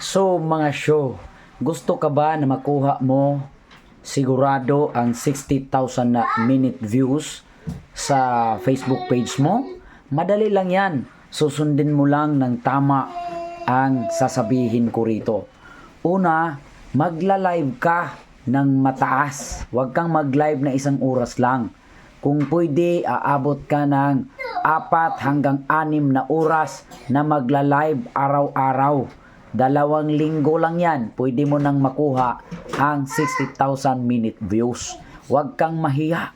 So mga show, gusto ka ba na makuha mo sigurado ang 60,000 na minute views sa Facebook page mo? Madali lang yan. Susundin mo lang ng tama ang sasabihin ko rito. Una, magla-live ka ng mataas. Huwag kang mag-live na isang oras lang. Kung pwede, aabot ka ng apat hanggang anim na oras na magla-live araw-araw. Dalawang linggo lang yan, pwede mo nang makuha ang 60,000 minute views. Huwag kang mahiya.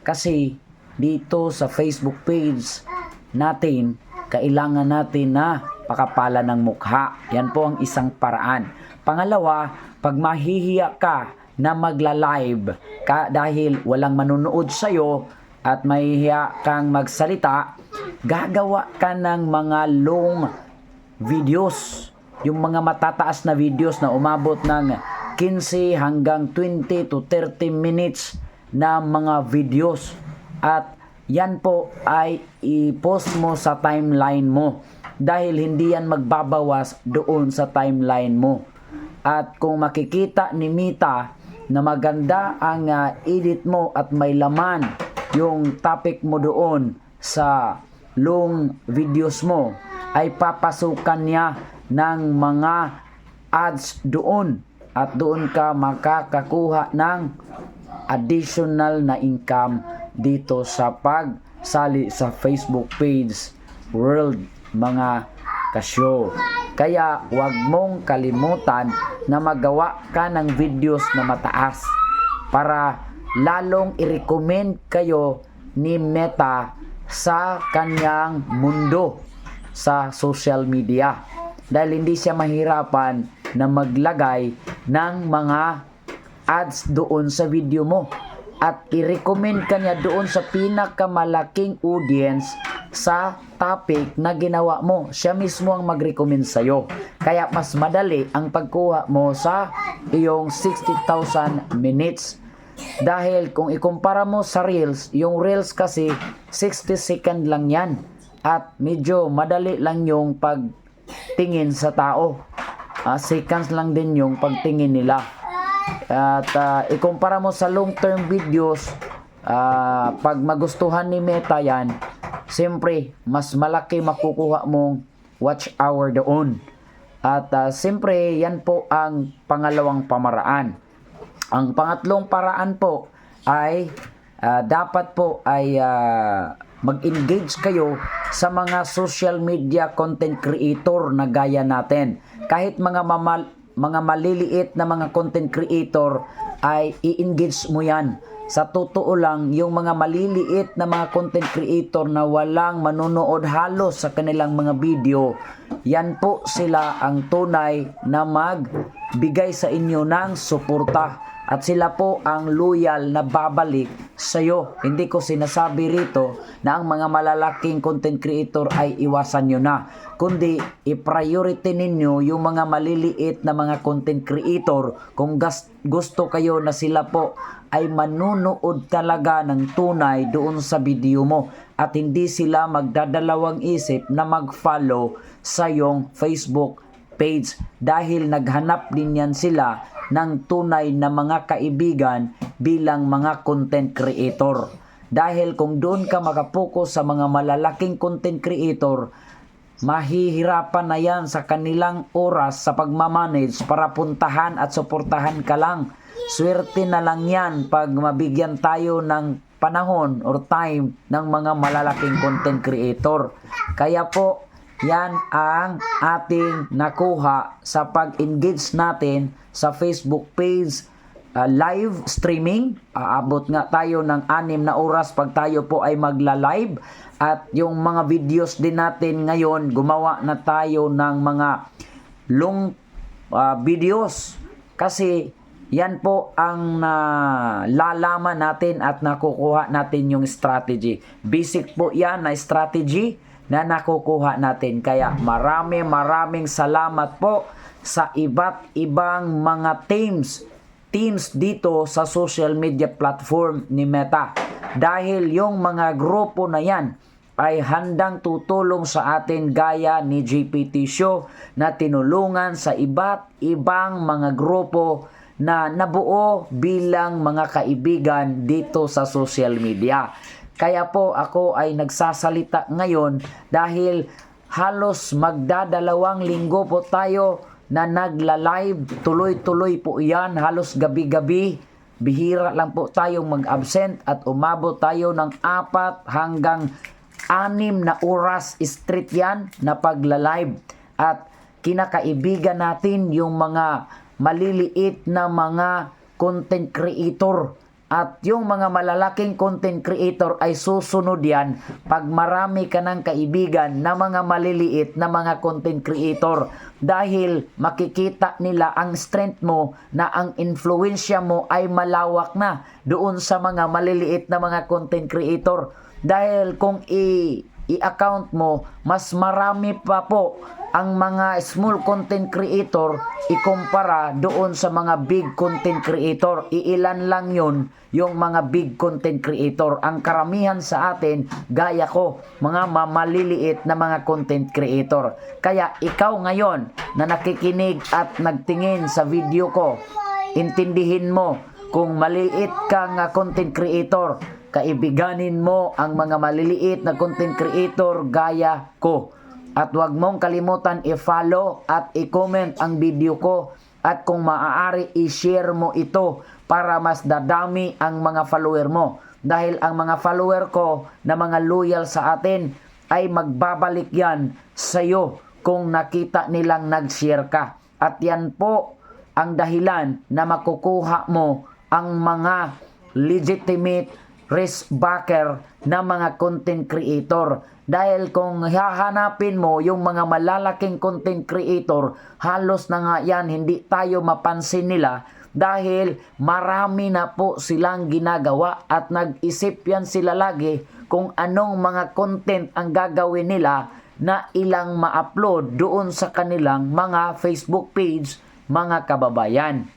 Kasi dito sa Facebook page natin, kailangan natin na pakapala ng mukha. Yan po ang isang paraan. Pangalawa, pag mahihiya ka na magla-live ka dahil walang manunood sa'yo at mahihiya kang magsalita, gagawa ka ng mga long videos. Yung mga matataas na videos na umabot ng 15 hanggang 20 to 30 minutes na mga videos. At yan po ay i-post mo sa timeline mo dahil hindi yan magbabawas doon sa timeline mo. At kung makikita ni Mita na maganda ang ah, edit mo at may laman yung topic mo doon sa long videos mo, ay papasukan niya ng mga ads doon at doon ka makakakuha ng additional na income dito sa pagsali sa Facebook page World mga kasyo. Kaya huwag mong kalimutan na magawa ka ng videos na mataas para lalong i-recommend kayo ni Meta sa kanyang mundo sa social media dahil hindi siya mahirapan na maglagay ng mga ads doon sa video mo at i-recommend ka niya doon sa pinakamalaking audience sa topic na ginawa mo. Siya mismo ang mag-recommend sa'yo. Kaya mas madali ang pagkuha mo sa iyong 60,000 minutes. Dahil kung ikumpara mo sa Reels, yung Reels kasi 60 second lang yan. At medyo madali lang yung pagtingin sa tao. Ah, seconds lang din yung pagtingin nila. At ah, ikumpara mo sa long term videos, ah, pag magustuhan ni Meta yan, siyempre, mas malaki makukuha mong watch hour doon. At ah, siyempre, yan po ang pangalawang pamaraan. Ang pangatlong paraan po ay ah, dapat po ay ah, mag-engage kayo sa mga social media content creator na gaya natin. Kahit mga mamal mga maliliit na mga content creator ay i-engage mo yan. Sa totoo lang, yung mga maliliit na mga content creator na walang manonood halos sa kanilang mga video, yan po sila ang tunay na magbigay sa inyo ng suporta at sila po ang loyal na babalik sa iyo. Hindi ko sinasabi rito na ang mga malalaking content creator ay iwasan nyo na. Kundi i-priority ninyo yung mga maliliit na mga content creator kung gusto kayo na sila po ay manunood talaga ng tunay doon sa video mo at hindi sila magdadalawang isip na mag-follow sa iyong Facebook page dahil naghanap din yan sila ng tunay na mga kaibigan bilang mga content creator. Dahil kung doon ka makapokus sa mga malalaking content creator, mahihirapan na yan sa kanilang oras sa pagmamanage para puntahan at suportahan ka lang. Swerte na lang yan pag mabigyan tayo ng panahon or time ng mga malalaking content creator. Kaya po, yan ang ating nakuha sa pag-engage natin sa Facebook page uh, live streaming. Aabot nga tayo ng anim na oras pag tayo po ay magla-live. At yung mga videos din natin ngayon, gumawa na tayo ng mga long uh, videos. Kasi yan po ang nalalaman natin at nakukuha natin yung strategy. Basic po yan na strategy na nakukuha natin. Kaya marami maraming salamat po sa iba't ibang mga teams teams dito sa social media platform ni Meta. Dahil yung mga grupo na yan ay handang tutulong sa atin gaya ni GPT Show na tinulungan sa iba't ibang mga grupo na nabuo bilang mga kaibigan dito sa social media. Kaya po ako ay nagsasalita ngayon dahil halos magdadalawang linggo po tayo na nagla-live. Tuloy-tuloy po yan, halos gabi-gabi. Bihira lang po tayong mag-absent at umabot tayo ng apat hanggang anim na oras straight yan na pagla-live. At kinakaibigan natin yung mga maliliit na mga content creator at yung mga malalaking content creator ay susunod yan pag marami ka ng kaibigan na mga maliliit na mga content creator. Dahil makikita nila ang strength mo na ang influensya mo ay malawak na doon sa mga maliliit na mga content creator. Dahil kung i i-account mo, mas marami pa po ang mga small content creator ikumpara doon sa mga big content creator. Iilan lang yun yung mga big content creator. Ang karamihan sa atin, gaya ko, mga mamaliliit na mga content creator. Kaya ikaw ngayon na nakikinig at nagtingin sa video ko, intindihin mo kung maliit kang content creator, kaibiganin mo ang mga maliliit na content creator gaya ko. At huwag mong kalimutan i-follow at i-comment ang video ko. At kung maaari, i-share mo ito para mas dadami ang mga follower mo. Dahil ang mga follower ko na mga loyal sa atin ay magbabalik yan sa iyo kung nakita nilang nag-share ka. At yan po ang dahilan na makukuha mo ang mga legitimate risk backer na mga content creator. Dahil kung hahanapin mo yung mga malalaking content creator, halos na nga yan, hindi tayo mapansin nila dahil marami na po silang ginagawa at nag-isip yan sila lagi kung anong mga content ang gagawin nila na ilang ma-upload doon sa kanilang mga Facebook page, mga kababayan.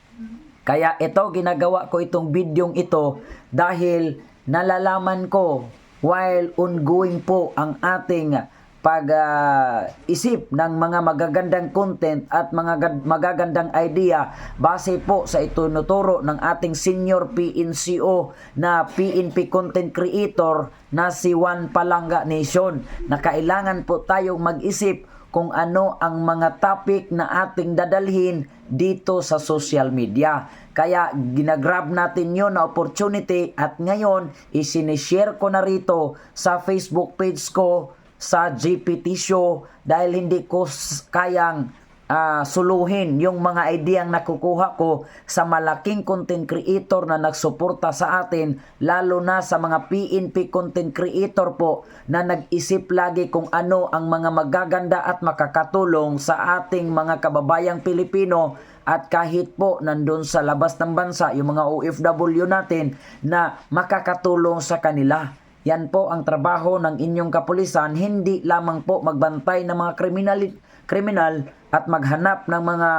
Kaya ito, ginagawa ko itong bidyong ito dahil nalalaman ko while ongoing po ang ating pag-isip ng mga magagandang content at mga magagandang idea base po sa itunuturo ng ating senior PNCO na PNP content creator na si Juan Palanga Nation. Na kailangan po tayong mag-isip kung ano ang mga topic na ating dadalhin dito sa social media. Kaya ginagrab natin yun na opportunity at ngayon isinishare ko na rito sa Facebook page ko sa GPT Show dahil hindi ko kayang ah, suluhin yung mga ideyang nakukuha ko sa malaking content creator na nagsuporta sa atin lalo na sa mga PNP content creator po na nag-isip lagi kung ano ang mga magaganda at makakatulong sa ating mga kababayang Pilipino at kahit po nandun sa labas ng bansa yung mga OFW natin na makakatulong sa kanila. Yan po ang trabaho ng inyong kapulisan, hindi lamang po magbantay ng mga kriminal, kriminal at maghanap ng mga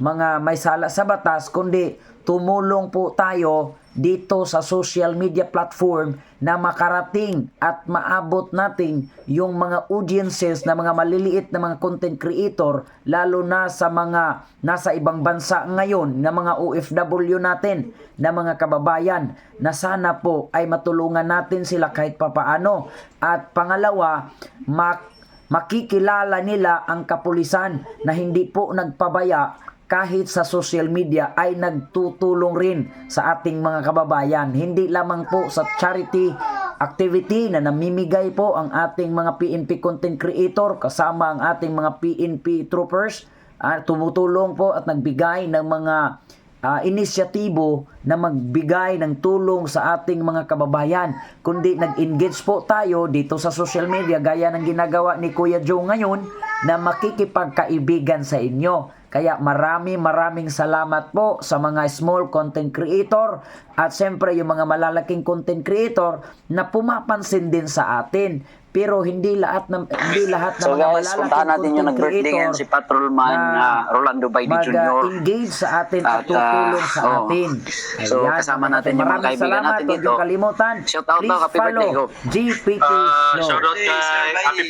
mga may sala sa batas, kundi tumulong po tayo dito sa social media platform na makarating at maabot natin yung mga audiences na mga maliliit na mga content creator lalo na sa mga nasa ibang bansa ngayon na mga OFW natin na mga kababayan na sana po ay matulungan natin sila kahit papaano. At pangalawa mak makikilala nila ang kapulisan na hindi po nagpabaya kahit sa social media ay nagtutulong rin sa ating mga kababayan. Hindi lamang po sa charity activity na namimigay po ang ating mga PNP content creator kasama ang ating mga PNP troopers ah, tumutulong po at nagbigay ng mga ah, inisyatibo na magbigay ng tulong sa ating mga kababayan. Kundi nag-engage po tayo dito sa social media gaya ng ginagawa ni Kuya Joe ngayon na makikipagkaibigan sa inyo. Kaya marami maraming salamat po sa mga small content creator at siyempre yung mga malalaking content creator na pumapansin din sa atin. Pero hindi lahat ng hindi lahat ng So mga guys, malalaking natin yung content nag-birthday creator ngayon si Patrolman na uh, Rolando Baidi Jr. mag-engage sa atin at, At, ah, tutulong sa oh. atin. So, kasama natin yung mga kaibigan natin dito. kalimutan. Shout out daw, Please happy birthday, follow go. GPT Ah, Flow. shoutout kay Happy